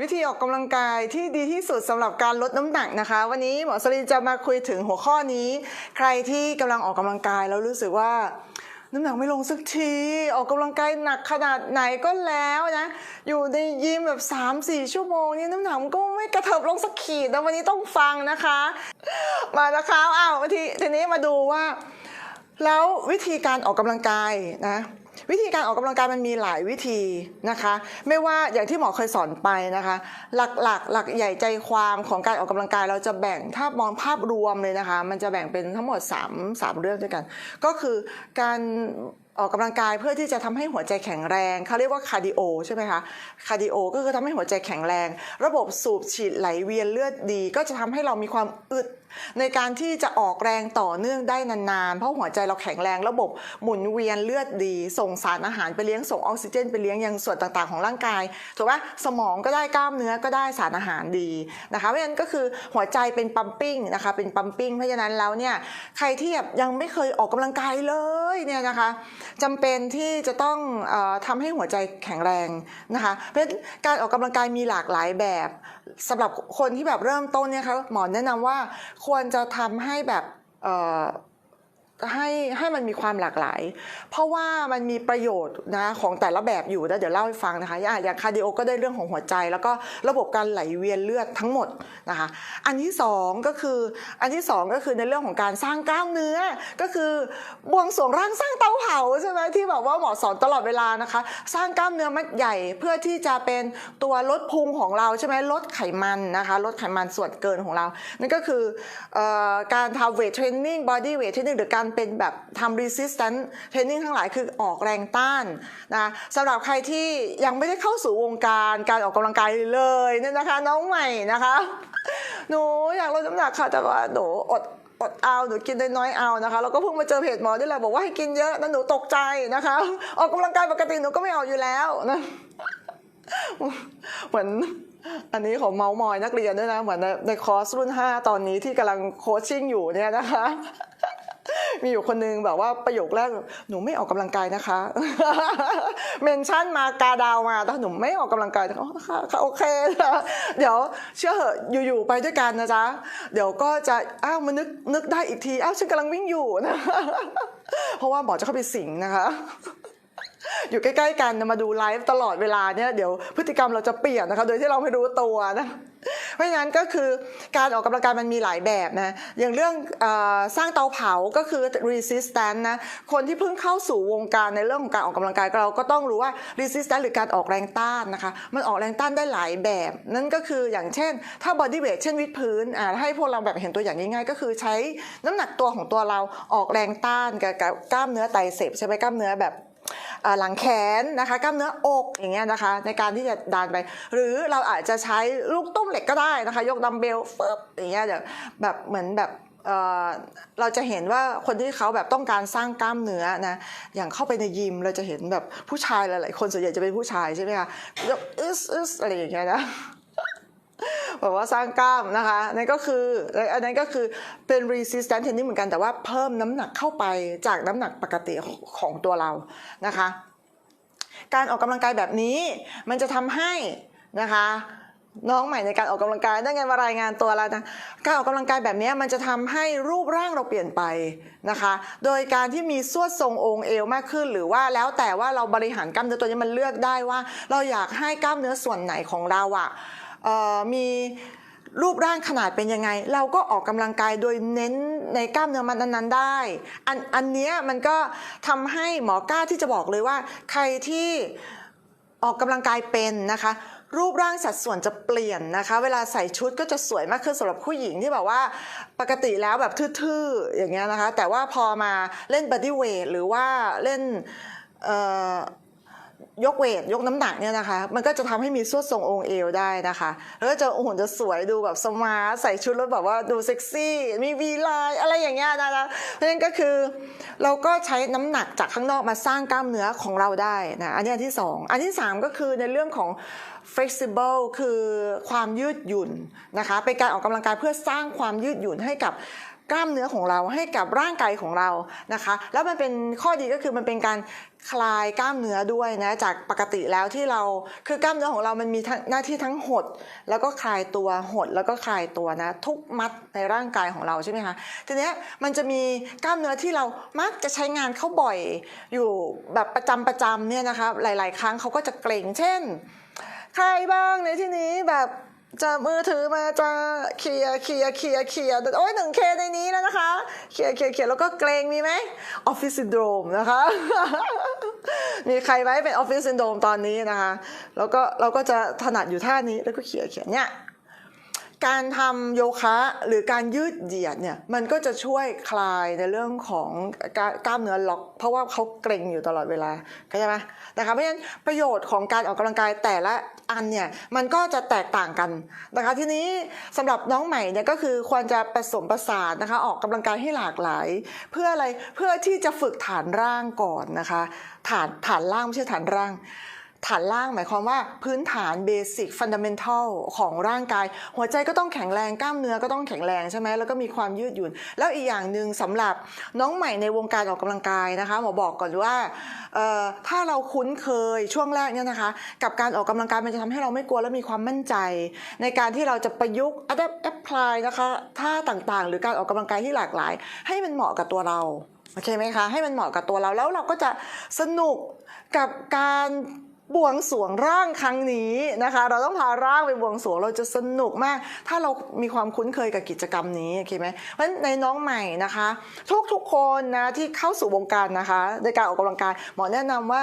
วิธีออกกำลังกายที่ดีที่สุดสำหรับการลดน้ำหนักนะคะ วันนี้หมอสลินจะมาคุยถึงหัวข้อนี้ ใครที่กำลังออกกำลังกายแล้วรู้สึกว่า น้ำหนักไม่ลงสักที ออกกำลังกายหนักขนาดไหนก็แล้วนะอยู่ในยิมแบบ 3-4 ชั่วโมงนี่น้ำหนักมันก็ไม่กระเถิบลงสักขีดนะวันนี้ต้องฟังนะคะ มานะคะอ้าวทีทีนี้มาดูว่า แล้ววิธีการออกกำลังกายนะ วิธีการออกกำลังกายมันมีหลายวิธีนะคะ ไม่ว่าอย่างที่หมอเคยสอนไปนะคะ หลักๆหลักใหญ่ใจความของการออกกำลังกายเราจะแบ่งถ้ามองภาพรวมเลยนะคะ มันจะแบ่งเป็นทั้งหมด 3 3 เรื่องด้วยกัน ก็คือการออกกำลังกายเพื่อที่จะทำให้หัวใจแข็งแรงเขาเรียกว่าคาร์ดิโอใช่ไหมคะคาร์ดิโอก็คือทำให้หัวใจแข็งแรง ระบบสูบฉีดไหลเวียนเลือดดี ก็จะทำให้เรามีความอึด ในการที่จะออกแรงต่อเนื่องได้นานๆ เพราะหัวใจเราแข็งแรงระบบหมุนเวียนเลือดดี ส่งสารอาหารไปเลี้ยงส่งออกซิเจนไปเลี้ยงยังส่วนต่างๆของร่างกายถูกไหมสมองก็ได้กล้ามเนื้อก็ได้สารอาหารดีนะคะเพราะฉะนั้นก็คือหัวใจเป็นปั๊มปิ้งนะคะเป็นปั๊มปิ้งเพราะฉะนั้นแล้วเนี่ยใครที่ยังไม่เคยออกกำลังกายเลยเนี่ยนะคะจำเป็นที่จะต้องออทำให้หัวใจแข็งแรงนะคะเพราะฉะนั้นการออกกำลังกายมีหลากหลายแบบสำหรับคนที่แบบเริ่มต้นเนี่ยคะหมอแนะนำว่าควรจะทำให้แบบ ให้ให้มันมีความหลากหลาย เพราะว่ามันมีประโยชน์นะของแต่ละแบบอยู่นะเดี๋ยวเล่าให้ฟังนะคะอย่างอย่างคาร์ดิโอก็ได้เรื่องของหัวใจ แล้วก็ระบบการไหลเวียนเลือดทั้งหมดนะคะอันที่สองก็คืออันที่สองก็คือในเรื่องของการสร้างกล้ามเนื้อ ก็คือบวงสวงร่างสร้างเตาเผาใช่ไหมที่แบบว่าหมอสอนตลอดเวลานะคะ สร้างกล้ามเนื้อมัดใหญ่เพื่อที่จะเป็นตัวลดพุงของเราใช่ไหมลดไขมันนะคะลดไขมันส่วนเกินของเรานั่นก็คือออการทำเวทเทรนนิ่งบอดี้เวทเทรนนิ่งหรือการเป็นแบบทำ resistance training ทั้งหลายคือออกแรงต้านนะสำหรับใครที่ยังไม่ได้เข้าสู่วงการการออกกำลังกายเลยเนี่ยนะคะ น้องใหม่นะคะ หนูอยากลดน้ำหนักค่ะแต่ว่าหนูอดอดเอาหนูกินน้อยๆเอานะคะแล้วก็เพิ่งมาเจอเพจหมอนี่แหละบอกว่าให้กินเยอะแล้วหนูตกใจนะคะ ออกกำลังกายปกติหนูก็ไม่ออกอยู่แล้วนะเหมือนอันนี้ของเมาส์มอยนักเรียนด้วยนะเหมือนในในคอร์สรุ่น 5 ตอนนี้ที่กำลังโคชชิ่งอยู่เนี่ยนะคะ มีอยู่คนนึงแบบว่าประโยคแรกหนูไม่ออกกำลังกายนะคะ เมนชั่นมากาดาวมาแต่หนูไม่ออกกำลังกายแต่อ๋อค่ะคะโอเคเดี๋ยวเชื่อเหอะอยู่ๆไปด้วยกันนะจ๊ะเดี๋ยวก็จะอ้าวมานึกนึกได้อีกทีอ้าวฉันกำลังวิ่งอยู่นะเพราะว่าหมอจะเข้าไปสิงนะคะ อยู่ใกล้ๆกันมาดูไลฟ์ตลอดเวลาเนี่ยเดี๋ยวพฤติกรรมเราจะเปลี่ยนนะคะโดยที่เราไม่รู้ตัวนะเพราะฉะนั้นก็คือการออกกำลังกายมันมีหลายแบบนะอย่างเรื่องอสร้างเตาเผาก็คือ resistance นะคนที่เพิ่งเข้าสู่วงการในเรื่องของการออกกำลังกายเราก็ต้องรู้ว่า resistance หรือการออกแรงต้านนะคะมันออกแรงต้านได้หลายแบบ นั่นก็คืออย่างเช่น ถ้า body weight เช่นวิดพื้นให้พวกเราแบบเห็นตัวอย่างง่ายๆก็คือใช้น้ำหนักตัวของตัวเราออกแรงต้านกับกล้ามเนื้อไตเสพใช่ไหมกล้ามเนื้อแบบ หลังแขนนะคะกล้ามเนื้ออกอย่างเงี้ยนะคะ ในการที่จะดันไป หรือเราอาจจะใช้ลูกตุ้มเหล็กก็ได้นะคะ ยกดัมเบลฟึบอย่างเงี้ยเดี๋ยวแบบเหมือนแบบเราจะเห็นว่าคนที่เขาแบบต้องการสร้างกล้ามเนื้อนะอย่างเข้าไปในยิมเราจะเห็นแบบผู้ชายหลายๆคนส่วนใหญ่จะเป็นผู้ชายใช่ไหมคะยกอึสอึสอะไรอย่างเงี้ยนะ แบบว่าสร้างกล้ามนะคะนั่นก็คืออันนั้นก็คือเป็น resistance training เหมือนกันแต่ว่าเพิ่มน้ำหนักเข้าไปจากน้ำหนักปกติของตัวเรานะคะ การออกกำลังกายแบบนี้มันจะทำให้นะคะน้องใหม่ในการออกกำลังกายได้ไงมารายงานตัวแล้วนะการออกกำลังกายแบบนี้มันจะทำให้รูปร่างเราเปลี่ยนไปนะคะ โดยการที่มีสวดทรงองค์เอวมากขึ้น หรือว่าแล้วแต่ว่าเราบริหารกล้ามเนื้อตัวนี้มันเลือกได้ว่า เราอยากให้กล้ามเนื้อส่วนไหนของเราอะ มีรูปร่างขนาดเป็นยังไง เราก็ออกกำลังกายโดยเน้นในกล้ามเนื้อมันนั้นๆได้ อันอันเนี้ยมันก็ทำให้หมอกล้าที่จะบอกเลยว่า ใครที่ออกกำลังกายเป็นนะคะ รูปร่างสัดส่วนจะเปลี่ยนนะคะ เวลาใส่ชุดก็จะสวยมากขึ้นสำหรับผู้หญิงที่แบบว่าปกติแล้วแบบทื่อๆอย่างเงี้ยนะคะ แต่ว่าพอมาเล่นบ o ดี้เวทหรือว่าเล่นเอ่อ ยกเวทยกน้ำหนักเนี่ยนะคะ มันก็จะทำให้มีสวดทรงองค์เอวได้นะคะ แล้วก็จะโอ้โหจะสวยดูแบบสมาร์ทใส่ชุดแล้วแบบว่าดูเซ็กซี่มีวีไลน์อะไรอย่างเงี้ยนะคะเพราะฉะนั้นก็คือเราก็ใช้น้ำหนักจากข้างนอกมาสร้างกล้ามเนื้อของเราได้นะอันนี้อันที่สองอันที่สามก็คือในเรื่องของ flexible คือความยืดหยุ่นนะคะเป็นการออกกำลังกายเพื่อสร้างความยืดหยุ่นให้กับ กล้ามเนื้อของเราให้กับร่างกายของเรานะคะ แล้วมันเป็นข้อดีก็คือมันเป็นการคลายกล้ามเนื้อด้วยนะจากปกติแล้วที่เราคือกล้ามเนื้อของเรามันมีทั้งหน้าที่ทั้งหด แล้วก็คลายตัวหดแล้วก็คลายตัวนะทุกมัดในร่างกายของเราใช่ไหมคะทีเนี้ยมันจะมีกล้ามเนื้อที่เรามักจะใช้งานเขาบ่อยอยู่แบบประจำประจำเนี่ยนะคะหลาย ๆ ครั้งเขาก็จะเกร็งเช่น ใครบ้างในที่นี้แบบ จะมือถือมาจะเคลียเคลียเคลียเคลียโอ้ยหนึ่งเคในนี้แล้วนะคะเคลียเคลียเคลียแล้วก็เกรงมีไหมออฟฟิศซินโดรมนะคะ มีใครไหมเป็นออฟฟิศซินโดรมตอนนี้นะคะแล้วก็เราก็จะถนัดอยู่ท่านี้แล้วก็เขียร์เขียเนี่ยการทำโยคะหรือการยืดเหยียดเนี่ยมันก็จะช่วยคลายในเรื่องของกล้ามเนื้อล็อก เพราะว่าเขาเกร็งอยู่ตลอดเวลาเข้าใจไหมนะคะเพราะฉะนั้นประโยชน์ของการออกกำลังกายแต่ละ อันเนี่ยมันก็จะแตกต่างกันนะคะ ทีนี้สำหรับน้องใหม่เนี่ยก็คือควรจะผสมประสานนะคะออกกำลังกายให้หลากหลาย เพื่ออะไรเพื่อที่จะฝึกฐานร่างก่อนนะคะ ฐานฐานล่างไม่ใช่ฐานร่าง ฐานล่างหมายความว่าพื้นฐานเบสิกฟันดัมเ n ทัลของร่างกาย หัวใจก็ต้องแข็งแรงกล้ามเนื้อก็ต้องแข็งแรงใช่ไหมแล้วก็มีความยืดหยุ่น แล้วอีกอย่างหนึ่งสำหรับน้องใหม่ในวงการออกกำลังกายนะคะหมอบอกก่อนว่าถ้าเราคุ้นเคยช่วงแรกเนี่ยนะคะ กับการออกกำลังกายมันจะทำให้เราไม่กลัวและมีความมั่นใจ ในการที่เราจะประยุกต์ adapt apply นะคะท่าต่างๆ หรือการออกกำลังกายที่หลากหลาย ให้มันเหมาะกับตัวเราโอเคไหมคะ ให้มันเหมาะกับตัวเราแล้วเราก็จะสนุกกับการ บวงสวงร่างครั้งนี้นะคะ เราต้องพาร่างไปบวงสวงเราจะสนุกมาก ถ้าเรามีความคุ้นเคยกับกิจกรรมนี้โอเคไหมเพราะฉะนั้นในน้องใหม่นะคะ ทุกทุกคนนะที่เข้าสู่วงการนะคะในการออกกำลังกายหมอแนะนำว่า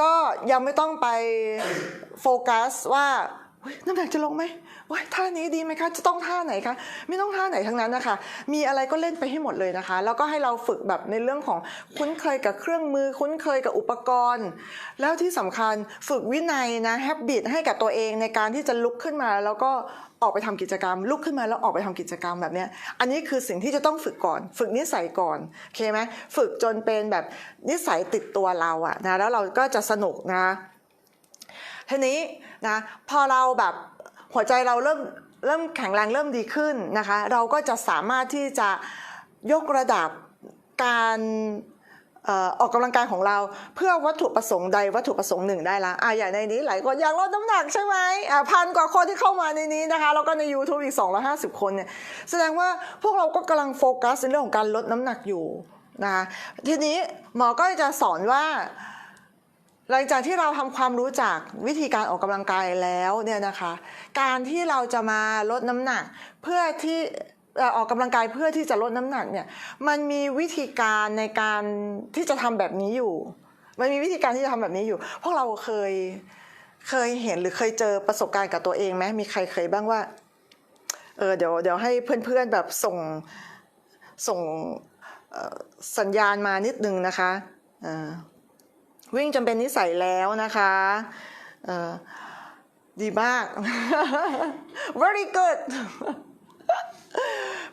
ก็ยังไม่ต้องไปโฟกัสว่า น้ำหนักจะลงไหมว้ายท่านี้ดีไหมคะ จะต้องท่าไหนคะ ไม่ต้องท่าไหนทั้งนั้นนะคะ มีอะไรก็เล่นไปให้หมดเลยนะคะ แล้วก็ให้เราฝึกแบบในเรื่องของคุ้นเคยกับเครื่องมือ คุ้นเคยกับอุปกรณ์ แล้วที่สำคัญฝึกวินัยนะแฮบบิตให้กับตัวเองในการที่จะลุกขึ้นมาแล้วก็ออกไปทำกิจกรรม ลุกขึ้นมาแล้วออกไปทำกิจกรรมแบบนี้อันนี้คือสิ่งที่จะต้องฝึกก่อน ฝึกนิสัยก่อนโอเคไหมฝึกจนเป็นแบบนิสัยติดตัวเราอะนะแล้วเราก็จะสนุกนะ ทีนี้นะพอเราแบบหัวใจเราเริ่มเริ่มแข็งแรงเริ่มดีขึ้นนะคะ เราก็จะสามารถที่จะยกระดับการออออกกำลังกายของเราเพื่อวัตถุประสงค์ใดวัตถุประสงค์หนึ่งได้ละอะอย่างในนี้หลายคนอยากลดน้ำหนักใช่ไหมอะพันกว่าคนที่เข้ามาในนี้นะคะแล้วก็ใน YouTube อีก 250 คนเนี่ยแสดงว่าพวกเราก็กำลังโฟกัสในเรื่องของการลดน้ำหนักอยู่นะคะทีนี้หมอก็จะสอนว่า หลังจากที่เราทำความรู้จักวิธีการออกกำลังกายแล้วเนี่ยนะคะ การที่เราจะมาลดน้ำหนัก เพื่อที่ออออกกำลังกายเพื่อที่จะลดน้ำหนักเนี่ยมันมีวิธีการในการที่จะทำแบบนี้อยู่ มันมีวิธีการที่จะทำแบบนี้อยู่ พวกเราเคยเคยเห็นหรือเคยเจอประสบการณ์กับตัวเองไหมมีใครเคยบ้างว่าเออเดี๋ยวเดี๋ยวให้เพื่อนๆแบบส่งส่งสัญญาณมานิดนึงนะคะเออ วิ่งจนเป็นนิสัยแล้วนะคะดีมาก very good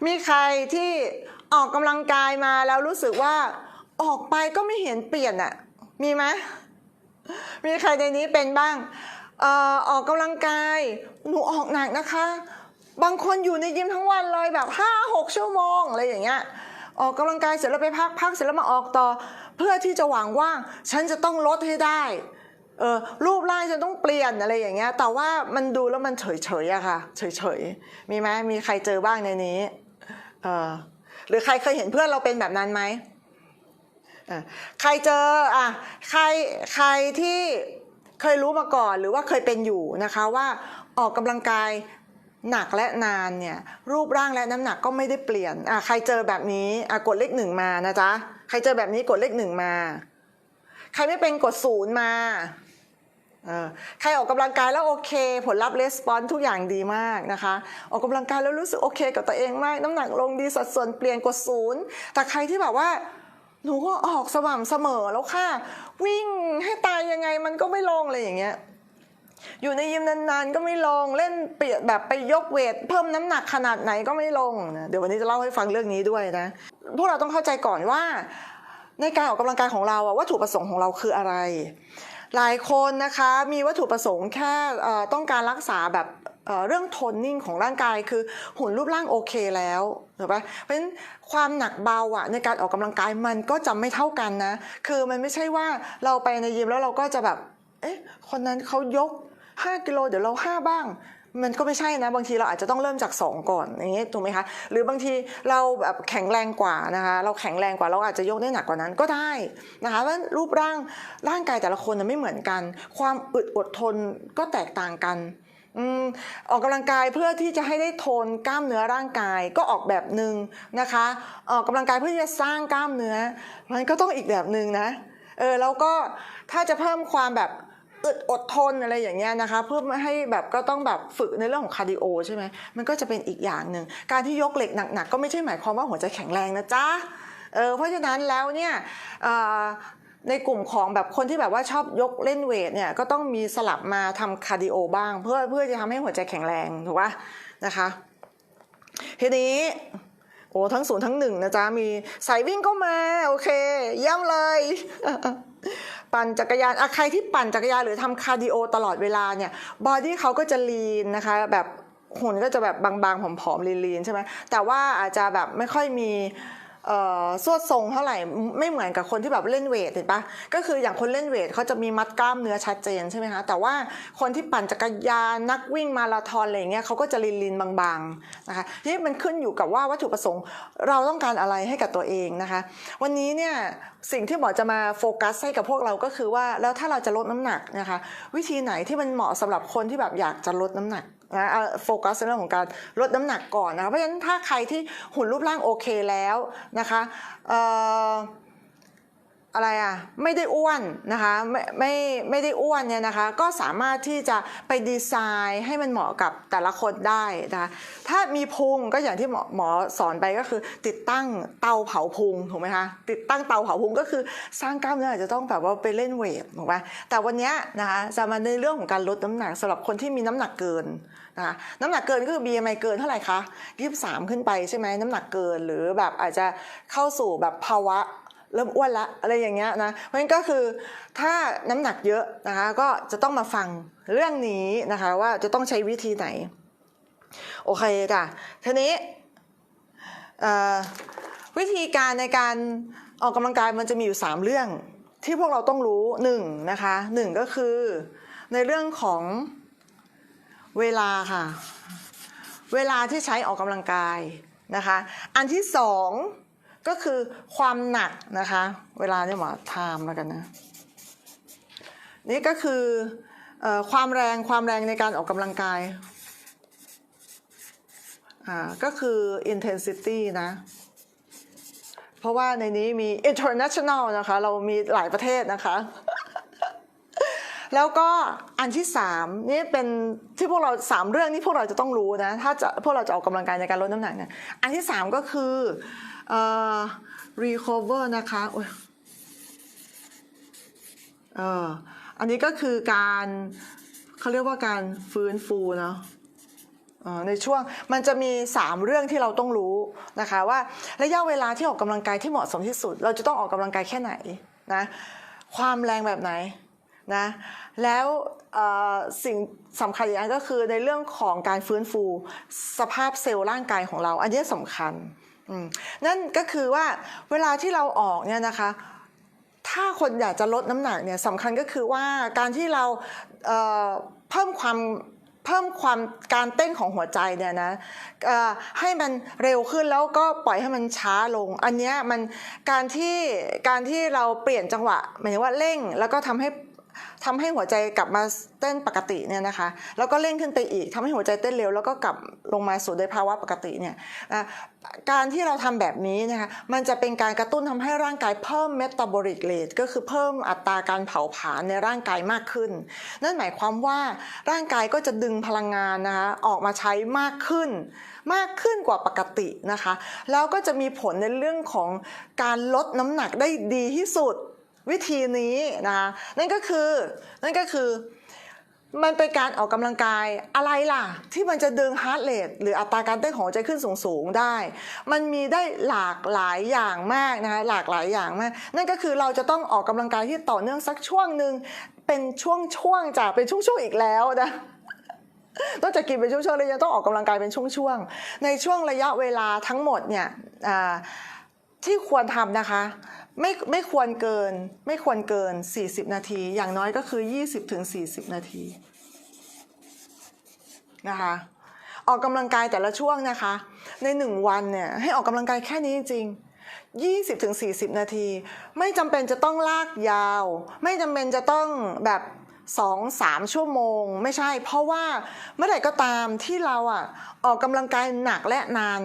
มีใครที่ออกกำลังกายมาแล้วรู้สึกว่าออกไปก็ไม่เห็นเปลี่ยนอะมีไหมมีใครในนี้เป็นบ้างออออกกำลังกาย หนูออกหนักนะคะ บางคนอยู่ในยิมทั้งวันเลยแบบห้าหกชั่วโมงอะไรอย่างเงี้ยออกกำลังกายเสร็จแล้วไปพักพักเสร็จแล้วมาออกต่อ เพื่อที่จะหวังว่าฉันจะต้องลดให้ได้เออรูปร่างฉันต้องเปลี่ยนอะไรอย่างเงี้ย แต่ว่ามันดูแล้วมันเฉยเฉยๆอะค่ะ เฉยเฉยๆมีไหมมีใครเจอบ้างในนี้เออหรือใครเคยเห็นเพื่อนเราเป็นแบบนั้นไหมอะใครเจออะใครใครที่เคยรู้มาก่อนหรือว่าเคยเป็นอยู่นะคะว่าออกกำลังกายหนักและนานเนี่ยรูปร่างและน้ำหนักก็ไม่ได้เปลี่ยนอะใครเจอแบบนี้อะกดเลขหนึ่งมานะจ๊ะ ครเจอแบบนี้กดเลขหนึ่งมา ใครไม่เป็นกดศูนย์มา ใครออกกำลังกายแล้วโอเค ผลลัพธ์レスปอนทุกอย่างดีมากนะคะ ออกกำลังกายแล้วรู้สึกโอเค กับตัวเองมาก น้ำหนักลงดีสัดส่วนเปลี่ยนกดศูนย์แต่ใครที่แบบว่าหนูก็ออกสม่ำเสมอแล้วค่ะ วิ่งให้ตายยังไงมันก็ไม่ลงอะไรอย่างเงี้ย อยู่ในยิมนานๆก็ไม่ลง เล่นเปียแบบไปยกเวท เพิ่มน้ำหนักขนาดไหนก็ไม่ลงนะเดี๋ยววันนี้จะเล่าให้ฟังเรื่องนี้ด้วยนะ พวกเราต้องเข้าใจก่อนว่า ในการออกกำลังกายของเราอะวัตถุประสงค์ของเราคืออะไร หลายคนนะคะมีวัตถุประสงค์แค่ต้องการรักษาแบบเรื่องโทนนิ่งของร่างกายคือหุ่นรูปร่างโอเคแล้วถูกปะเพราะฉะนั้นความหนักเบาอะในการออกกำลังกายมันก็จะไม่เท่ากันนะ คือมันไม่ใช่ว่าเราไปในยิมแล้วเราก็จะแบบ เอ๊ะ คนนั้นเขายก 5 กิโลเดี๋ยวเรา 5 บ้าง มันก็ไม่ใช่นะ บางทีเราอาจจะต้องเริ่มจาก 2 ก่อนอย่างนี้ถูกไหมคะหรือบางทีเราแบบแข็งแรงกว่านะคะเราแข็งแรงกว่าเราอาจจะยกได้หนักกว่านั้นก็ได้นะคะเพราะรูปร่างร่างกายแต่ละคนไม่เหมือนกัน ความอึดอดทนก็แตกต่างกันอออกกำลังกายเพื่อที่จะให้ได้โทนกล้ามเนื้อร่างกายก็ออกแบบหนึ่งนะคะออกกำลังกายเพื่อที่จะสร้างกล้ามเนื้อมันก็ต้องอีกแบบหนึ่งนะเออแล้วก็ถ้าจะเพิ่มความแบบ อึดอดทนอะไรอย่างเงี้ยนะคะ เพื่อไม่ให้แบบก็ต้องแบบฝึกในเรื่องของคาร์ดิโอใช่ไหมมันก็จะเป็นอีกอย่างหนึ่งการที่ยกเหล็กหนักๆก็ไม่ใช่หมายความว่าหัวใจแข็งแรงนะจ๊ะเออเพราะฉะนั้นแล้วเนี่ยในกลุ่มของแบบคนที่แบบว่าชอบยกเล่นเวทเนี่ยก็ต้องมีสลับมาทำคาร์ดิโอบ้าง เพื่อเพื่อจะทำให้หัวใจแข็งแรงถูกปะนะคะทีนี้โอ้ทั้งศูนย์ทั้งหนึ่งนะจ๊ะมีสายวิ่งก็มา โอเคเยี่ยมเลย ปั่นจักรยานอะใครที่ปั่นจักรยานหรือทำคาร์ดิโอตลอดเวลาเนี่ยบอดี้เขาก็จะลีนนะคะแบบหุ่นก็จะแบบบางๆผอมๆลีนๆใช่ไหมแต่ว่าอาจจะแบบไม่ค่อยมี สวดทรงเท่าไหร่ไม่เหมือนกับคนที่แบบเล่นเวทเห็นปะก็คืออย่างคนเล่นเวทเขาจะมีมัดกล้ามเนื้อชัดเจนใช่ไหมคะแต่ว่าคนที่ปั่นจักรยานนักวิ่งมาราธอนอะไรเงี้ยเขาก็จะลีนๆบางๆนะคะนี่มันขึ้นอยู่กับว่าวัตถุประสงค์เราต้องการอะไรให้กับตัวเองนะคะ วันนี้เนี่ยสิ่งที่หมอจะมาโฟกัสให้กับพวกเราก็คือว่าแล้วถ้าเราจะลดน้ำหนักนะคะ วิธีไหนที่มันเหมาะสำหรับคนที่แบบอยากจะลดน้ำหนัก นะโฟกัสในเรื่องของการลดน้ำหนักก่อนนะคะเพราะฉะนั้นถ้าใครที่หุ่นรูปร่างโอเคแล้วนะคะเอ่ออะไรอะไม่ได้อ้วนนะคะไม่ไม่ไม่ได้อ้วนเนี่ยนะคะก็สามารถที่จะไปดีไซน์ให้มันเหมาะกับแต่ละคนได้นะคะถ้ามีพุงก็อย่างที่หมอหมอสอนไปก็คือ ติดตั้งเตาเผาพุงถูกไหมคะติดตั้งเตาเผาพุงก็คือสร้างกล้ามเนื้ออาจจะต้องแบบว่าไปเล่นเวทถูกไหมแต่วันนี้นะคะจะมาในเรื่องของการลดน้ำหนักสำหรับคนที่มีน้ำหนักเกิน นะคะน้ำหนักเกินก็คือ BMI เกินเท่าไหร่คะ23 ขึ้นไปใช่ไหมน้ำหนักเกินหรือแบบอาจจะเข้าสู่แบบภาวะเริ่มอ้วนละอะไรอย่างเงี้ยนะเพราะฉะนั้นก็คือถ้าน้ำหนักเยอะนะคะก็จะต้องมาฟังเรื่องนี้นะคะว่าจะต้องใช้วิธีไหน โอเคจ้ะทีนี้วิธีการในการออกกำลังกายมันจะมีอยู่ 3 เรื่องที่พวกเราต้องรู้หนึ่งนะคะหนึ่งก็คือในเรื่องของ เวลาค่ะ เวลาที่ใช้ออกกำลังกายนะคะ อันที่สองก็คือความหนักนะคะ เวลาเนี่ยหมอไทม์แล้วกันนะ นี่ก็คือออความแรงความแรงในการออกกำลังกายอ่าก็คือ intensity นะ เพราะว่าในนี้มี international นะคะ เรามีหลายประเทศนะคะ แล้วก็อันที่สามนี่เป็นที่พวกเราสามเรื่องที่พวกเราจะต้องรู้นะถ้าจะพวกเราจะออกกำลังกายในการลดน้ำหนักเนี่ยอันที่สามก็คือเอ่อ recover นะคะอ้ยเอออันนี้ก็คือการเขาเรียกว่าการฟื้นฟูเนาะในช่วงมันจะมี 3 เรื่องที่เราต้องรู้นะคะว่าระยะเวลาที่ออกกำลังกายที่เหมาะสมที่สุด เราจะต้องออกกำลังกายแค่ไหนนะความแรงแบบไหนนะ แล้วสิ่งสำคัญอีกอันก็คือในเรื่องของการฟื้นฟูสภาพเซลล์ร่างกายของเรา อันนี้สำคัญนั่นก็คือว่าเวลาที่เราออกเนี่ยนะคะ ถ้าคนอยากจะลดน้ำหนักเนี่ยสำคัญก็คือว่าการที่เราเเพิ่มความเพิ่มความการเต้นของหัวใจเนี่ยนะให้มันเร็วขึ้นแล้วก็ปล่อยให้มันช้าลง อันนี้มันการที่การที่เราเปลี่ยนจังหวะหมายถึงว่าเร่ง แล้วก็ทำให้ ทำให้หัวใจกลับมาเต้นปกติเนี่ยนะคะ แล้วก็เร่งขึ้นไปอีกทำให้หัวใจเต้นเร็ว แล้วก็กลับลงมาสู่ในภาวะปกติเนี่ยการที่เราทำแบบนี้นะคะมันจะเป็นการกระตุ้นทำให้ร่างกายเพิ่มเมตาบอลิกเรทก็คือเพิ่มอัตราการเผาผลาญในร่างกายมากขึ้น นั่นหมายความว่าร่างกายก็จะดึงพลังงานนะคะออกมาใช้มากขึ้น มากขึ้นกว่าปกตินะคะ แล้วก็จะมีผลในเรื่องของการลดน้ำหนักได้ดีที่สุด วิธีนี้นะคะนั่นก็คือนั่นก็คือมันเป็นการออกกำลังกายอะไรล่ะ ที่มันจะดึงฮาร์ดเรทหรืออัตราการเต้นของหัวใจขึ้นสูงๆได้ มันมีได้หลากหลายอย่างมากนะคะหลากหลายอย่างมาก นั่นก็คือเราจะต้องออกกำลังกายที่ต่อเนื่องสักช่วงหนึ่งเป็นช่วงๆจากเป็นช่วงๆอีกแล้วนะนอกจากกินเป็นช่วงๆแล้วยังต้องออกกำลังกายเป็นช่วงๆในช่วงระยะเวลาทั้งหมดเนี่ยที่ควรทำนะคะ ไม่ไม่ควรเกิน ไม่ควรเกิน 40 นาที อย่างน้อยก็คือ 20-40 นาทีนะคะ ออกกำลังกายแต่ละช่วงนะคะ ในหนึ่งวันเนี่ยให้ออกกำลังกายแค่นี้จริง20-40 นาที ไม่จำเป็นจะต้องลากยาว ไม่จำเป็นจะต้องแบบ สองสามชั่วโมง ไม่ใช่ เพราะว่าเมื่อไหร่ก็ตามที่เราอะออกกำลังกายหนักและนาน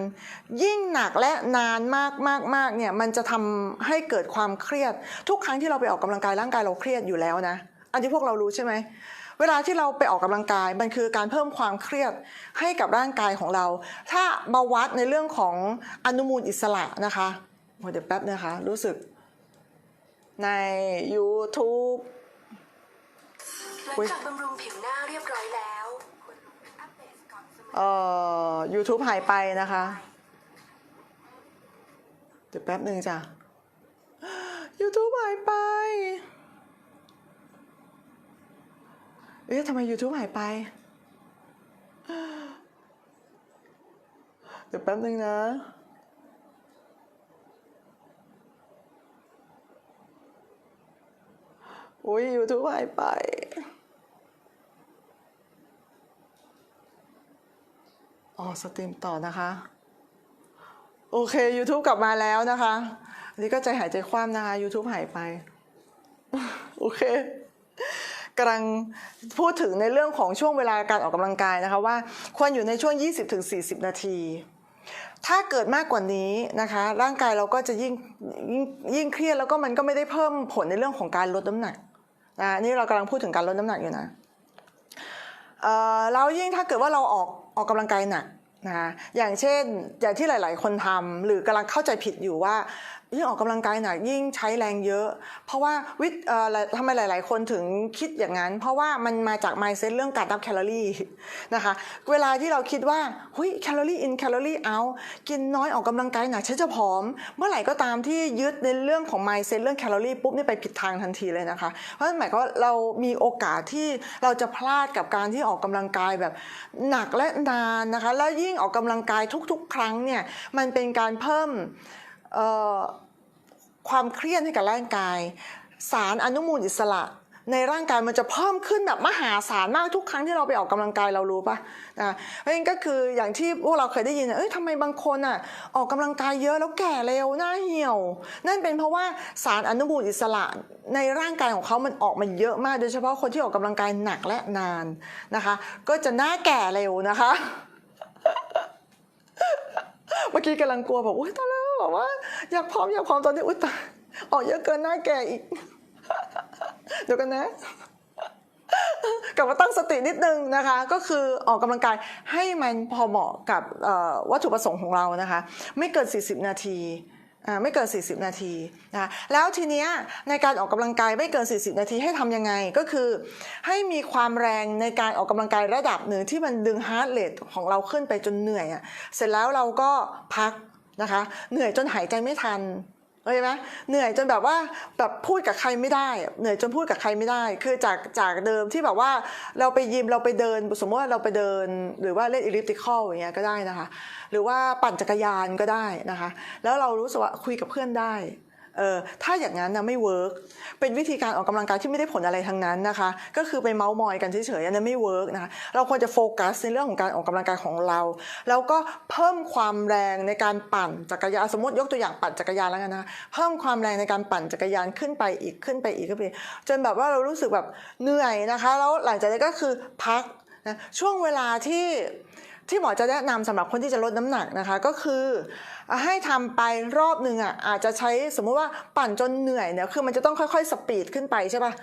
ยิ่งหนักและนานมากมากมากเนี่ยมันจะทำให้เกิดความเครียด ทุกครั้งที่เราไปออกกำลังกายร่างกายเราเครียดอยู่แล้วนะ อันที่พวกเรารู้ใช่ไหมเวลาที่เราไปออกกำลังกาย มันคือการเพิ่มความเครียดให้กับร่างกายของเรา ถ้ามาวัดในเรื่องของอนุมูลอิสระนะคะเดี๋ยวแป๊บนะคะ รู้สึกใน YouTube หลังจากบำรุงผิวหน้าเรียบร้อยแล้วเอนสมัครเอ่อ YouTube หายไปนะคะ เดี๋ยวแป๊บหนึ่งจ้ะ YouTube หายไป เอ๊ะทำไม YouTube หายไป เดี๋ยวแป๊บหนึ่งนะอุ้ย YouTube หายไป อ๋อสตรีมต่อนะคะ โอเค YouTube กลับมาแล้วนะคะอันนี้ก็ใจหายใจคว่ำนะคะ YouTube หายไป โอเคกำลังพูดถึงในเรื่องของช่วงเวลาการออกกำลังกายนะคะว่าควรอยู่ในช่วง 20-40 นาที ถ้าเกิดมากกว่านี้นะคะ ร่างกายเราก็จะยิ่งยิ่งยิ่งเครียดแล้วก็มันก็ไม่ได้เพิ่มผลในเรื่องของการลดน้ำหนักนะนี่เรากำลังพูดถึงการลดน้ำหนักอยู่นะ แล้วยิ่งถ้าเกิดว่าเราออกออกกำลังกายหนักนะคะอย่างเช่นอย่างที่หลาย ๆ คนทำหรือกำลังเข้าใจผิดอยู่ว่า ยิ่งออกกำลังกายหนักยิ่งใช้แรงเยอะ เพราะว่าวิทย์เอ่อทำไมหลาย ๆ คนถึงคิดอย่างนั้น เพราะว่ามันมาจาก mindset เรื่องการนับแคลอรี่นะคะเวลาที่เราคิดว่าหุยแคลอรี่ in แคลอรี่ out กินน้อยออกกำลังกายหนักฉันจะผอม เมื่อไหร่ก็ตามที่ยึดในเรื่องของ mindset เรื่องแคลอรี่ปุ๊บนี่ไปผิดทางทันทีเลยนะคะเพราะฉะนั้นหมายความว่าเรามีโอกาสที่เราจะพลาดกับการที่ออกกำลังกายแบบหนักและนานนะคะแล้วยิ่งออกกำลังกายทุก ๆ ครั้งเนี่ยมันเป็นการเพิ่ม ความเครียดให้กับร่างกาย สารอนุมูลอิสระ ในร่างกายมันจะเพิ่มขึ้นแบบมหาศาลมากทุกครั้งที่เราไปออกกำลังกายเรารู้ปะนะเพราะฉะนั้นก็คืออย่างที่พวกเราเคยได้ยินเอ้ยทำไมบางคนอะออกกำลังกายเยอะแล้วแก่เร็วหน้าเหี่ยว นั่นเป็นเพราะว่าสารอนุมูลอิสระในร่างกายของเขามันออกมาเยอะมาก โดยเฉพาะคนที่ออกกำลังกายหนักและนานนะคะ ก็จะหน้าแก่เร็วนะคะ เมื่อกี้กำลังกลัวแบบอุ้ยตายแล้ว แบบว่า อยากพร้อมอยากพร้อมตอนนี้อุ้ยตายออกเยอะเกินหน้าแก่อีก เดี๋ยวกันนะกลับมาตั้งสตินิดนึงนะคะ ก็คือออกกำลังกายให้มันพอเหมาะกับวัตถุประสงค์ของเรานะคะ ไม่เกิน 40 นาทีไม่เกิน 40 นาทีนะแล้วทีเนี้ยในการออกกำลังกายไม่เกิน 40 นาทีให้ทำยังไงก็คือ ให้มีความแรงในการออกกำลังกายระดับหนึ่งที่มันดึงฮาร์ดเรทของเราขึ้นไปจนเหนื่อยอะเสร็จแล้วเราก็พัก นะคะ เหนื่อยจนหายใจไม่ทันเห็นไหมเหนื่อยจนแบบว่าแบบพูดกับใครไม่ได้ เหนื่อยจนพูดกับใครไม่ได้ คือจากจากเดิมที่แบบว่าเราไปยิมเราไปเดิน สมมติว่าเราไปเดิน หรือว่าเล่นอิลิปติคอลอย่างเงี้ยก็ได้นะคะ หรือว่าปั่นจักรยานก็ได้นะคะ แล้วเรารู้สึกว่าคุยกับเพื่อนได้ เออถ้าอย่างนั้นนะไม่เวิร์กเป็นวิธีการออกกำลังกายที่ไม่ได้ผลอะไรทั้งนั้นนะคะ ก็คือไปเมาส์มอยกันเฉยๆอันนั้นไม่เวิร์กนะคะเราควรจะโฟกัสในเรื่องของการออกกำลังกายของเรา แล้วก็เพิ่มความแรงในการปั่นจักรยานสมมติยกตัวอย่างปั่นจักรยานแล้วกันนะเพิ่มความแรงในการปั่นจักรยานขึ้นไปอีกขึ้นไปอีกขึ้นไปจนแบบว่าเรารู้สึกแบบเหนื่อยนะคะ แล้วหลังจากนั้นก็คือพักนะช่วงเวลาที่ ที่หมอจะแนะนำสำหรับคนที่จะลดน้ำหนักนะคะ ก็คือให้ทำไปรอบหนึ่งอะอาจจะใช้สมมุติว่าปั่นจนเหนื่อยเนี่ยคือมันจะต้องค่อยๆ สปีดขึ้นไปใช่ปะ่ะ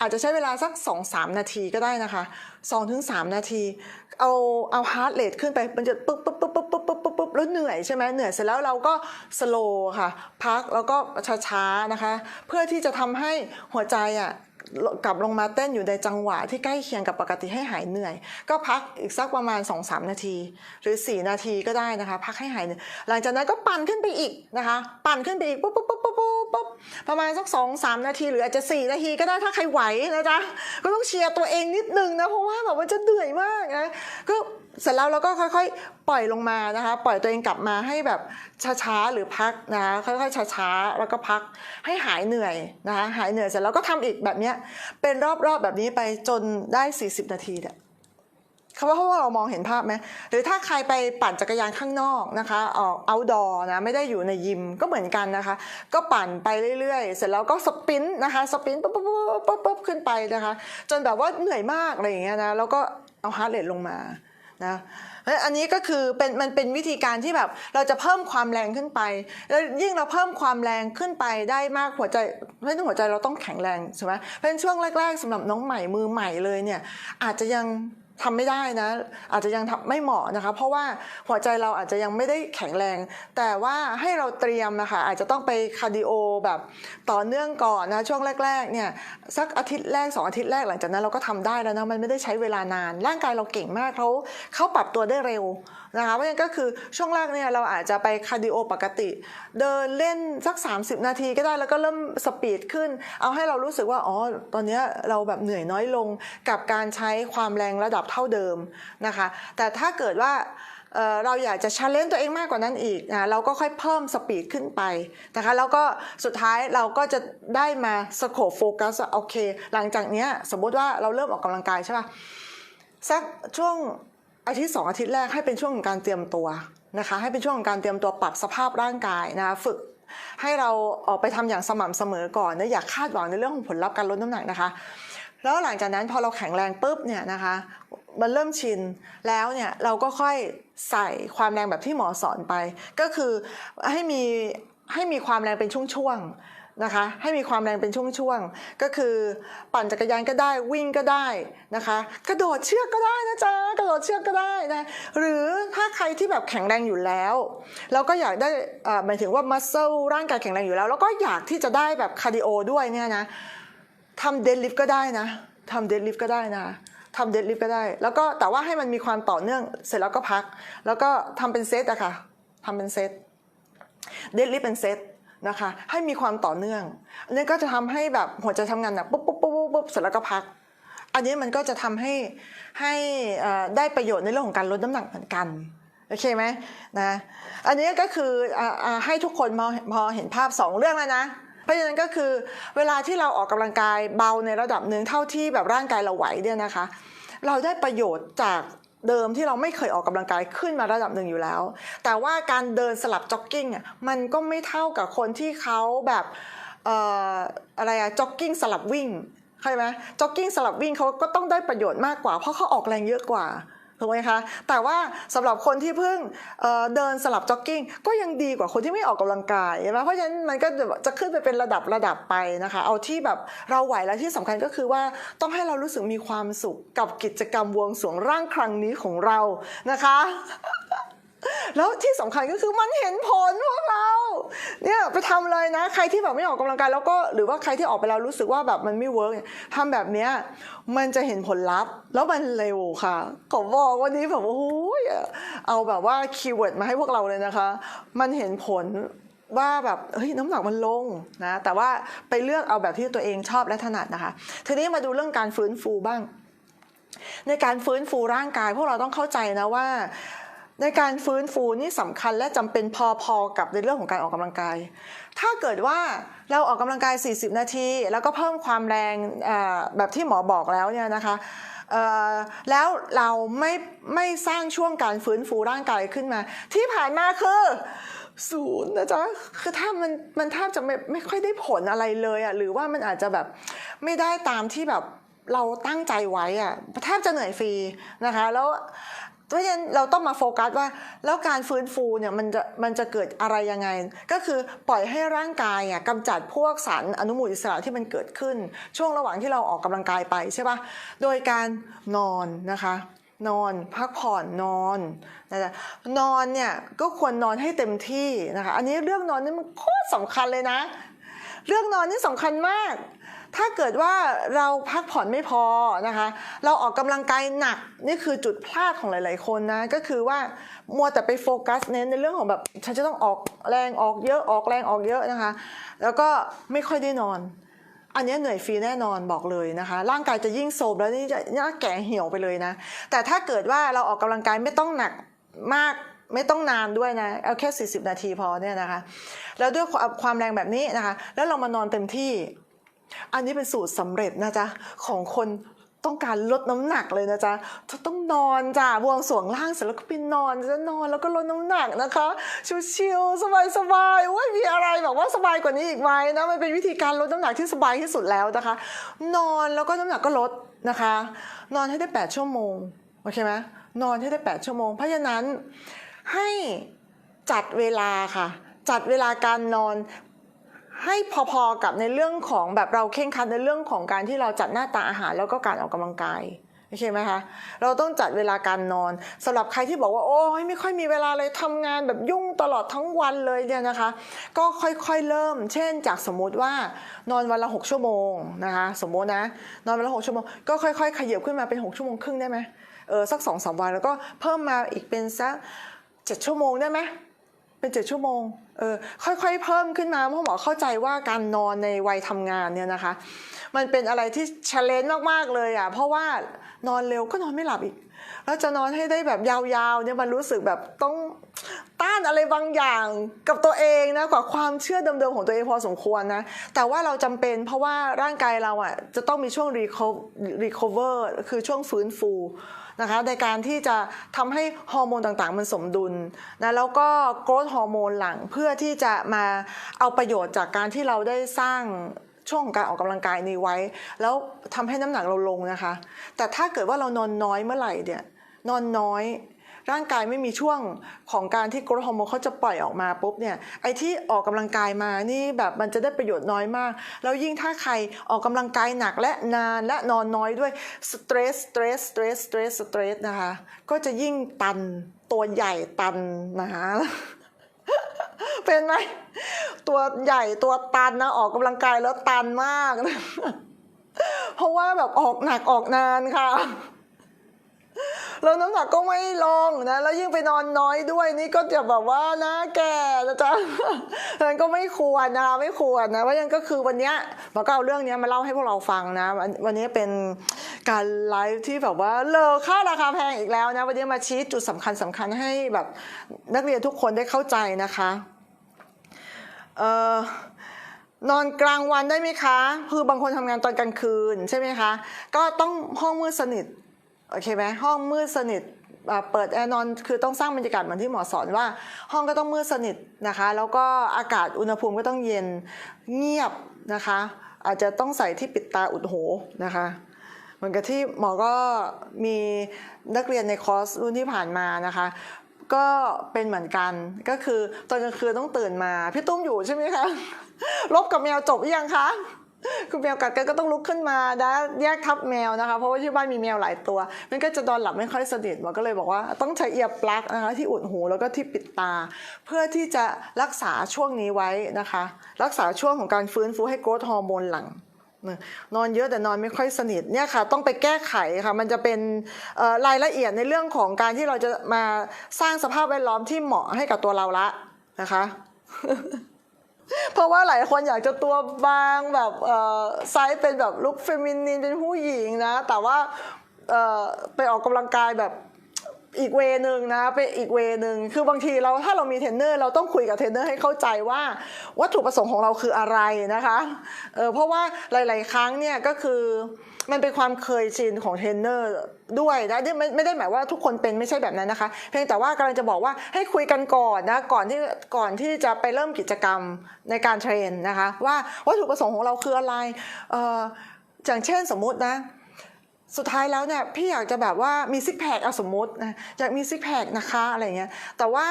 อาจจะใช้เวลาสัก 2-3 นาทีก็ได้นะคะ 2-3 นาที เอาเอาฮาร์ดเรทขึ้นไปมันจะปึ๊บปึ๊บปึ๊บปึ๊บปึ๊บปึ๊บปึ๊บแล้วเหนื่อยใช่ไหมเหนื่อยเสร็จแล้วเราก็สโลว์ค่ะ พักแล้วก็ช้าๆนะคะ เพื่อที่จะทำให้หัวใจอะ กลับลงมาเต้นอยู่ในจังหวะที่ใกล้เคียงกับปกติให้หายเหนื่อย ก็พักอีกสักประมาณ 2-3 นาที หรือ 4 นาทีก็ได้นะคะ พักให้หายเหนื่อยหลังจากนั้นก็ปั่นขึ้นไปอีกนะคะ ปั่นขึ้นไปอีกปุ๊บปุ๊บปุ๊บปุ๊บ ปุ๊บปุ๊บประมาณสัก2-3นาทีหรืออาจจะ4นาทีก็ได้ถ้าใครไหวนะจ๊ะก็ต้องเชียร์ตัวเองนิดนึงนะเพราะว่าแบบมันจะเหนื่อยมากนะก็เสร็จแล้วเราก็ค่อยๆ ปล่อยลงมานะคะ ปล่อยตัวเองกลับมาให้แบบช้าๆหรือพักนะคะค่อยๆช้าๆแล้วก็พักให้หายเหนื่อยนะคะหายเหนื่อยเสร็จแล้วก็ทำอีกแบบเนี้ยเป็นรอบๆแบบนี้ไปจนได้ 40 นาทีเนี่ย คำว่าเพราะว่าเรามองเห็นภาพไหมหรือถ้าใครไปปั่นจักรยานข้างนอกนะคะออก outdoor นะไม่ได้อยู่ในยิมก็เหมือนกันนะคะ ก็ปั่นไปเรื่อยๆ เสร็จแล้วก็สปินนะคะสปินปุ๊บปุ๊บปุ๊บปุ๊บขึ้นไปนะคะ จนแบบว่าเหนื่อยมากอะไรอย่างเงี้ยนะแล้วก็เอาฮาร์ดเรทลงมานะเพราะอันนี้ก็คือเป็นมันเป็นวิธีการที่แบบเราจะเพิ่มความแรงขึ้นไป แล้วยิ่งเราเพิ่มความแรงขึ้นไปได้มากหัวใจเพราะนั้นหัวใจเราต้องแข็งแรงใช่ไหมเพราะฉะนั้นช่วงแรก ๆสำหรับน้องใหม่มือใหม่เลยเนี่ยอาจจะยัง ทำไม่ได้นะ อาจจะยังทำไม่เหมาะนะคะ เพราะว่าหัวใจเราอาจจะยังไม่ได้แข็งแรง แต่ว่าให้เราเตรียมนะคะอาจจะต้องไปคาร์ดิโอแบบต่อเนื่องก่อนนะช่วงแรก ๆ เนี่ยสักอาทิตย์แรกสองอาทิตย์แรกหลังจากนั้นเราก็ทำได้แล้วนะมันไม่ได้ใช้เวลานาน ร่างกายเราเก่งมากเขาเขาปรับตัวได้เร็ว นะคะเพราะฉะนั้นก็คือช่วงแรกเนี่ยเราอาจจะไปคาร์ดิโอปกติ เดินเล่นสัก 30 นาทีก็ได้แล้วก็เริ่มสปีดขึ้น เอาให้เรารู้สึกว่าอ๋อตอนเนี้ยเราแบบเหนื่อยน้อยลงกับการใช้ความแรงระดับเท่าเดิมนะคะแต่ถ้าเกิดว่าเอ่อเราอยากจะชาเลนจ์ตัวเองมากกว่านั้นอีกนะเราก็ค่อยเพิ่มสปีดขึ้นไปนะคะแล้วก็สุดท้ายเราก็จะได้มาสโคปโฟกัสโอเค หลังจากเนี้ยสมมติว่าเราเริ่มออกกำลังกายใช่ป่ะสักช่วง อาทิตย์สองอาทิตย์แรกให้เป็นช่วงของการเตรียมตัวนะคะ ให้เป็นช่วงของการเตรียมตัวปรับสภาพร่างกายนะฝึกให้เราออกไปทำอย่างสม่ำเสมอก่อนนะอย่าคาดหวังในเรื่องของผลลัพธ์การลดน้ำหนักนะคะ แล้วหลังจากนั้นพอเราแข็งแรงปุ๊บเนี่ยนะคะมันเริ่มชินแล้วเนี่ยเราก็ค่อยใส่ความแรงแบบที่หมอสอนไป ก็คือให้มีให้มีความแรงเป็นช่วงๆ นะคะให้มีความแรงเป็นช่วงๆ ก็คือปั่นจักรยานก็ได้วิ่งก็ได้นะคะกระโดดเชือกก็ได้นะจ๊ะกระโดดเชือกก็ได้นะหรือถ้าใครที่แบบแข็งแรงอยู่แล้วแล้วก็อยากได้หมายถึงว่ามัสเซลร่างกายแข็งแรงอยู่แล้ว แล้วก็อยากที่จะได้แบบคาร์ดิโอด้วยเนี่ยนะทำเดดลิฟต์ก็ได้นะทำเดดลิฟต์ก็ได้นะทำเดดลิฟต์ก็ได้ แล้วก็แต่ว่าให้มันมีความต่อเนื่องเสร็จแล้วก็พัก แล้วก็ทำเป็นเซตอะค่ะทำเป็นเซตเดดลิฟเป็นเซต นะคะ ให้มีความต่อเนื่องอันนี้ก็จะทำให้แบบหัวใจทำงานหนักปุ๊บปุ๊บปุ๊บปุ๊บปุ๊บเสร็จแล้วก็พัก อันนี้มันก็จะทำให้ให้ได้ประโยชน์ในเรื่องของการลดน้ำหนักเหมือนกันโอเคไหมนะอันนี้ก็คืออให้ทุกคนมอพอเห็นภาพสองเรื่องแล้วนะเพราะฉะนั้นก็คือเวลาที่เราออกกำลังกายเบาในระดับหนึ่งเท่าที่แบบร่างกายเราไหวเนี่ยนะคะ เราได้ประโยชน์จาก เดิมที่เราไม่เคยออกกำลังกายขึ้นมาระดับหนึ่งอยู่แล้ว แต่ว่าการเดินสลับจ็อกกิ้งอะมันก็ไม่เท่ากับคนที่เขาแบบอออะไรอะจ็อกกิ้งสลับวิ่งใช่ไหมจ็อกกิ้งสลับวิ่งเขาก็ต้องได้ประโยชน์มากกว่า เพราะเขาออกแรงเยอะกว่า ถูกไหมคะ แต่ว่าสำหรับคนที่เพิ่งเเดินสลับจ็อกกิ้งก็ยังดีกว่าคนที่ไม่ออกกำลังกายใช่ไหมเพราะฉะนั้นมันก็จะขึ้นไปเป็นระดับระดับไปนะคะ เอาที่แบบเราไหวและที่สำคัญก็คือว่าต้องให้เรารู้สึกมีความสุขกับกิจกรรมวงสวงร่างครั้งนี้ของเรานะคะ แล้วที่สำคัญก็คือมันเห็นผลพวกเรา เนี่ยไปทำเลยนะ ใครที่แบบไม่ออกกำลังกายแล้วก็หรือว่าใครที่ออกไปแล้วรู้สึกว่าแบบมันไม่เวิร์กทำแบบเนี้ยมันจะเห็นผลลัพธ์ แล้วมันเร็วค่ะขอบอกวันนี้แบบโอ้โหเอาแบบว่าคีย์เวิร์ดมาให้พวกเราเลยนะคะ มันเห็นผลว่าแบบเฮ้ยน้ำหนักมันลงนะแต่ว่าไปเลือกเอาแบบที่ตัวเองชอบและถนัดนะคะ ทีนี้มาดูเรื่องการฟื้นฟูบ้าง ในการฟื้นฟูร่างกายพวกเราต้องเข้าใจนะว่า ในการฟื้นฟูนี่สำคัญและจำเป็นพอๆกับในเรื่องของการออกกำลังกาย ถ้าเกิดว่าเราออกกำลังกาย 40 นาที แล้วก็เพิ่มความแรงแบบที่หมอบอกแล้วเนี่ยนะคะแล้วเราไม่ไม่สร้างช่วงการฟื้นฟูร่างกายขึ้นมา ที่ผ่านมาคือศูนย์นะจ๊ะคือถ้ามันมันแทบจะไม่ไม่ค่อยได้ผลอะไรเลยอะ่ะหรือว่ามันอาจจะแบบไม่ได้ตามที่แบบเราตั้งใจไว้อะแทบจะเหนื่อยฟรีนะคะ แล้ว ราะฉะนั้นเราต้องมาโฟกัสว่า แล้วการฟื้นฟูเนี่ยมันจะมันจะเกิดอะไรยังไง ก็คือปล่อยให้ร่างกายอะกำจัดพวกสารอนุมูลอิสระที่มันเกิดขึ้น ช่วงระหว่างที่เราออกกำลังกายไปใช่ปะโดยการนอนนะคะนอนพักผ่อนนอนนะจ๊ะนอนเนี่ยก็ควรนอนให้เต็มที่นะคะ อันนี้เรื่องนอนนี่มันโคตรสำคัญเลยนะ เรื่องนอนนี่สำคัญมาก ถ้าเกิดว่าเราพักผ่อนไม่พอนะคะ เราออกกำลังกายหนักนี่คือจุดพลาดของหลาย ๆ คนนะก็คือว่ามัวแต่ไปโฟกัสเน้นในเรื่องของแบบฉันจะต้องออกแรงออกเยอะออกแรงออกเยอะนะคะ แล้วก็ไม่ค่อยได้นอน อันนี้เหนื่อยฟรีแน่นอนบอกเลยนะคะ ร่างกายจะยิ่งโทรมแล้วนี่จะน่าแก่เหี่ยวไปเลยนะ แต่ถ้าเกิดว่าเราออกกำลังกายไม่ต้องหนักมากไม่ต้องนานด้วยนะเอาแค่ 40 นาทีพอเนี่ยนะคะ แล้วด้วยความความแรงแบบนี้นะคะ แล้วเรามานอนเต็มที่ อันนี้เป็นสูตรสำเร็จนะจ๊ะของคนต้องการลดน้ำหนักเลยนะจ๊ะเธอต้องนอนจ้ะบวงสวงล่างเสร็จแล้วก็ไปนอนจะนอนแล้วก็ลดน้ำหนักนะคะ ชิวๆสบายๆโอ้ยมีอะไรแบบว่าสบายกว่านี้อีกไหมนะมันเป็นวิธีการลดน้ำหนักที่สบายที่สุดแล้วนะคะ นอนแล้วก็น้ำหนักก็ลดนะคะ นอนให้ได้ 8 ชั่วโมงโอเคไหมนอนให้ได้ 8 ชั่วโมง เพราะฉะนั้นให้จัดเวลาค่ะ จัดเวลาการนอน ให้พอๆกับในเรื่องของแบบเราเข่งครัดในเรื่องของการที่เราจัดหน้าตาอาหารแล้วก็การออกกำลังกายโอเคไหมคะเราต้องจัดเวลาการนอนสำหรับใครที่บอกว่าโอ้ยไม่ค่อยมีเวลาเลยทำงานแบบยุ่งตลอดทั้งวันเลยเนี่ยนะคะ ก็ค่อยๆเริ่ม เช่น จากสมมุติว่านอนวันละ6ชั่วโมงนะคะสมมตินะนอนวันละ6ชั่วโมงก็ค่อยๆขยับขึ้นมาเป็น6ชั่วโมงครึ่งได้ไหมเออสักสองสามวันแล้วก็เพิ่มมาอีกเป็นสักเจ็ดชั่วโมงได้ไหมเป็นเจ็ดชั่วโมง เออค่อยๆเพิ่มขึ้นมาเพราะหมอเข้าใจว่าการนอนในวัยทำงานเนี่ยนะคะ มันเป็นอะไรที่ช l เลนมากๆเลยอะเพราะว่านอนเร็วก็นอนไม่หลับอีก แล้วจะนอนให้ได้แบบยาวๆเนี่ยมันรู้สึกแบบต้องต้านอะไรบางอย่างกับตัวเองนะกว่าความเชื่อเดิมๆของตัวเองพอสมควรนะ แต่ว่าเราจำเป็นเพราะว่าร่างกายเราอะจะต้องมีช่วง reco- recover คือช่วงฟื้นฟู นะคะในการที่จะทำให้ฮอร์โมนต่างๆ มันสมดุลนะแล้วก็โกรทฮอร์โมนหลังเพื่อที่จะมาเอาประโยชน์จากการที่เราได้สร้างช่วงของการออกกำลังกายนี้ไว้ แล้วทำให้น้ำหนักเราลงนะคะ แต่ถ้าเกิดว่าเรานอนน้อยเมื่อไหร่เนี่ยนอนน้อย ร่างกายไม่มีช่วงของการที่โกรทฮอร์โมนเขาจะปล่อยออกมาปุ๊บเนี่ยไอ้ที่ออกกำลังกายมานี่แบบมันจะได้ประโยชน์น้อยมาก แล้วยิ่งถ้าใครออกกำลังกายหนักและนานและนอนน้อยด้วยสเตรสสเตรสสเตรสสเตรสสเตรสนะคะก็จะยิ่งตันตัวใหญ่ตันนะคะเป็นไหมตัวใหญ่ตัวตันนะออกกำลังกายแล้วตันมาก เพราะว่าแบบออกหนักออกนานค่ะ แล้วน้ำหนักก็ไม่ลงนะแล้วยิ่งไปนอนน้อยด้วยนี่ก็จะแบบว่านะแก่นะจ๊ะดังนั้นก็ไม่ควรนะคะไม่ควรนะเพราะฉะนั้นก็คือวันเนี้ยหมอก็เอาเรื่องเนี้ยมาเล่าให้พวกเราฟังนะวันนี้เป็นการไลฟ์ที่แบบว่าเลอค่าราคาแพงอีกแล้วนะวันนี้มาชี้จุดสำคัญสำคัญให้แบบนักเรียนทุกคนได้เข้าใจนะคะเอ่อนอนกลางวันได้ไหมคะ คือบางคนทำงานตอนกลางคืนใช่ไหมคะ ก็ต้องห้องมืดสนิท โอเคไหมห้องมืดสนิทเปิดแอร์นอนคือต้องสร้างบรรยากาศเหมือนที่หมอสอนว่า ห้องก็ต้องมืดสนิทนะคะ แล้วก็อากาศอุณหภูมิก็ต้องเย็นเงียบนะคะ อาจจะต้องใส่ที่ปิดตาอุดหูนะคะเหมือนกับที่หมอก็มีนักเรียนในคอร์สรุ่นที่ผ่านมานะคะ ก็เป็นเหมือนกันก็คือตอนกลางคืนต้องตื่นมา พี่ตุ้มอยู่ใช่ไหมคะลบกับแมวจบยังคะ คุณแมวกัดกันก็ต้องลุกขึ้นมานะแยกทับแมวนะคะ เพราะว่าที่บ้านมีแมวหลายตัว มันก็จะนอนหลับไม่ค่อยสนิทหมอก็เลยบอกว่าต้องใช้เอียร์ปลั๊กนะคะที่อุดหูแล้วก็ที่ปิดตา เพื่อที่จะรักษาช่วงนี้ไว้นะคะ รักษาช่วงของการฟื้นฟูให้โกรทฮอร์โมนหลังนอนเยอะแต่นอนไม่ค่อยสนิทเนี่ยค่ะ ต้องไปแก้ไขค่ะ มันจะเป็นรายละเอียดในเรื่องของการที่เราจะมาสร้างสภาพแวดล้อมที่เหมาะให้กับตัวเราละนะคะ เพราะว่าหลายคนอยากจะตัวบางแบบไซส์เป็นแบบลุคเฟมินินเป็นผู้หญิงนะ แต่ว่าไปออกกำลังกายแบบ อีกเวนึงนะไปอีกเวนึงคือบางทีเราถ้าเรามีเทรนเนอร์เราต้องคุยกับเทรนเนอร์ให้เข้าใจว่าวัตถุประสงค์ของเราคืออะไรนะคะเออเพราะว่าหลาย ๆ ครั้งเนี่ยก็คือมันเป็นความเคยชินของเทรนเนอร์ด้วยนะไม่ไม่ไม่ได้หมายว่าทุกคนเป็นไม่ใช่แบบนั้นนะคะ เพียงแต่ว่ากำลังจะบอกว่าให้คุยกันก่อนนะก่อนที่ก่อนที่จะไปเริ่มกิจกรรมในการเทรนนะคะ ว่าวัตถุประสงค์ของเราคืออะไรเอออย่างเช่นสมมุตินะ สุดท้ายแล้วเนี่ยพี่อยากจะแบบว่ามีซิกแพคเอาสมมตินะอยากมีซิกแพคนะคะอะไรเงี้ยแต่ว่า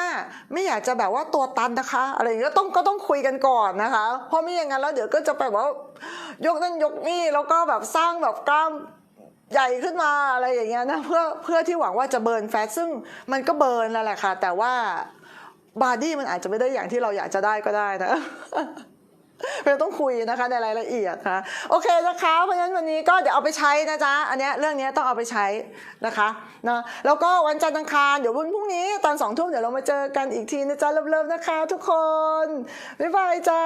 ไม่อยากจะแบบว่าตัวตันนะคะอะไรเงี้ยก็ต้องก็ต้องคุยกันก่อนนะคะ เพราะไม่อย่างนั้นแล้วเดี๋ยวก็จะไปแบบว่ายกนั่นยกนี่แล้วก็แบบสร้างแบบกล้ามใหญ่ขึ้นมาอะไรอย่างเงี้ยนะเพื่อเพื่อที่หวังว่าจะเบิร์นแฟตซึ่งมันก็เบิร์นแล้วแหละค่ะ แต่ว่าบอดี้มันอาจจะไม่ได้อย่างที่เราอยากจะได้ก็ได้นะ เราต้องคุยนะคะในรายละเอียดนะโอเคนะคะ เพราะฉะนั้นวันนี้ก็เดี๋ยวเอาไปใช้นะจ๊ะอันเนี้ยเรื่องนี้ต้องเอาไปใช้นะคะนะแล้วก็วันจันทร์อังคารเดี๋ยววันพรุ่งนี้ตอนสองทุ่มเดี๋ยวเรามาเจอกันอีกทีนะจ๊ะเริ่มๆนะคะ ทุกคนบ๊ายบายจ้า